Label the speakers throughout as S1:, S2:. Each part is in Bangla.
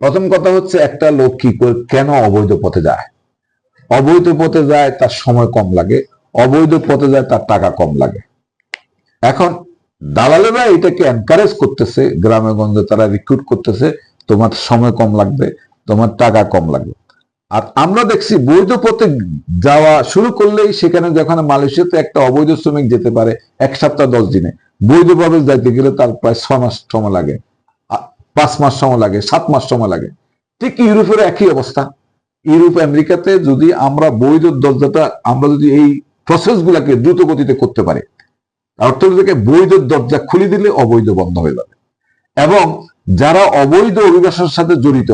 S1: প্রথম কথা হচ্ছে একটা লোক কি কেন অবৈধ পথে যায়? অবৈধ পথে যায় তার সময় কম লাগে, অবৈধ পথে যায় তার টাকা কম লাগে। এখন দালালেরা এটাকে এনকারেজ করতেছে, গ্রামে গঞ্জে তারা রিক্রুট করতেছে, তোমার সময় কম লাগবে, তোমার টাকা কম লাগবে। আর আমরা দেখছি বৈধ পথে যাওয়া শুরু করলেই সেখানে যখন মালয়েশিয়াতে একটা অবৈধ শ্রমিক যেতে পারে, এক সপ্তাহ দশ দিনে, বৈধভাবে যাইতে গেলে তার প্রায় ছ মাস সময় লাগে। পাঁচ মাস সময় লাগে, সাত মাস সময় লাগে। ঠিক ইউরোপের একই অবস্থা। ইউরোপ, আমেরিকাতে যদি আমরা বৈধ দরজাটা আমরা যদি এই প্রসেস গুলাকে দ্রুত গতিতে করতে পারি অর্থনীতিকে বৈধ দরজা খুলে দিলে অবৈধ বন্ধ হয়ে যাবে। এবং যারা অবৈধ অভিবাসনের সাথে জড়িত,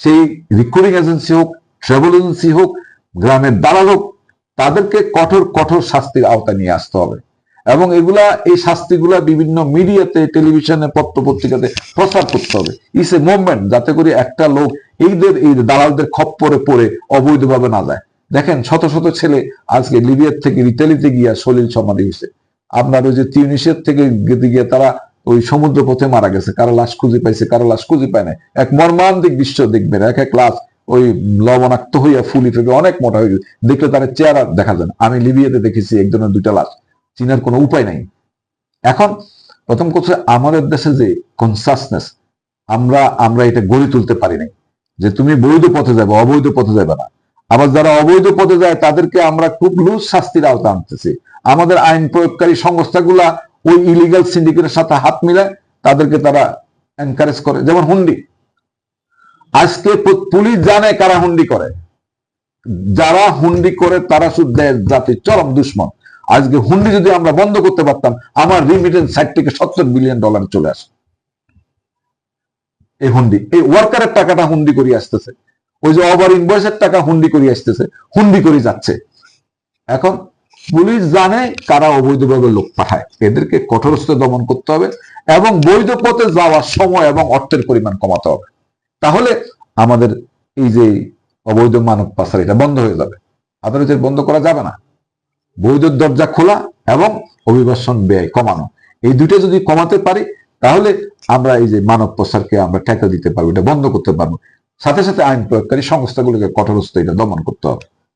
S1: সেই রিক্রুটিং এজেন্সি হোক ট্রাভেল এজেন্সি হোক, গ্রামের দালাল হোক, তাদেরকে কঠোর কঠোর শাস্তির আওতায় নিয়ে আসতে হবে। এবং এগুলা, এই শাস্তিগুলা বিভিন্ন মিডিয়াতে, টেলিভিশনে পত্র পত্রিকাতে প্রচার করতে হবে। ইস এ মুভমেন্ট যাতে করে একটা লোক এইদের এই দালালদের খপ্পরে পড়ে, অবৈধভাবে না যায়। দেখেন, শত শত ছেলে আজকে লিবিয়ার থেকে ইতালিতে গিয়া সলিল সমাধি হয়েছে। আপনার ওই যে তিউনিসিয়ার থেকে গেতে গিয়ে তারা ওই সমুদ্র পথে মারা গেছে। কারও লাশ খুঁজে পাইছে, কারও লাশ খুঁজে পায় না এক মর্মান্তিক দৃশ্য দেখবেন, এক এক লাশ ওই লবণাক্ত হইয়া ফুলি ফেপে অনেক মোটা হয়ে গেছে। দেখলে তার চেহারা দেখা যায় আমি লিবিয়াতে দেখেছি একজনের দুইটা লাশ। চিনার কোনো উপায় নাই। এখন প্রথম কথা আমাদের দেশে যে কনসাসনেস আমরা আমরা এটা গড়ে তুলতে পারি নাই। যে তুমি বৈধ পথে যাবে, অবৈধ পথে যাবে না। আবার যারা অবৈধ পথে যায়, তাদেরকে আমরা খুব লুজ শাস্তির আওতা আনতেছি। আমাদের আইন প্রয়োগকারী সংস্থাগুলা ওই ইলিগাল সিন্ডিকেটের সাথে হাত মিলায়, তাদেরকে তারা এনকারেজ করে। যেমন হুন্ডি। আজকে পুলিশ জানে কারা হুন্ডি করে। যারা হুন্ডি করে, তারা শুধু জাতির চরম দুশ্মন। আজকে হুন্ডি যদি আমরা বন্ধ করতে পারতাম, আমার রিমিটেন্স ষাট থেকে সত্তর বিলিয়ন ডলার চলে আসে। এই হুন্ডি, এই ওয়ার্কারের টাকাটা হুন্ডি করে আসতেছে। ওই যে ওভার ইনভয়েসের টাকা হুন্ডি করে আসতেছে, হুন্ডি করে যাচ্ছে। এখন পুলিশ জানে কারা অবৈধভাবে লোক পাঠায়। এদেরকে কঠোরস্থ দমন করতে হবে এবং বৈধ পথে যাওয়ার সময় এবং অর্থের পরিমাণ কমাতে হবে। তাহলে আমাদের এই যে অবৈধ মানব পাচার, এটা বন্ধ হয়ে যাবে। আদালতের বন্ধ করা যাবে না। বৈধ দরজা খোলা এবং অভিবাসন ব্যয় কমানো। এই দুইটা যদি কমাতে পারি, তাহলে আমরা এই যে মানব প্রসারকে আমরা ট্যাকল দিতে পারব, এটা বন্ধ করতে পারব। সাথে সাথে আইন প্রয়োগকারী সংস্থাগুলোকে কঠোরস্থ এটা দমন করতে হবে।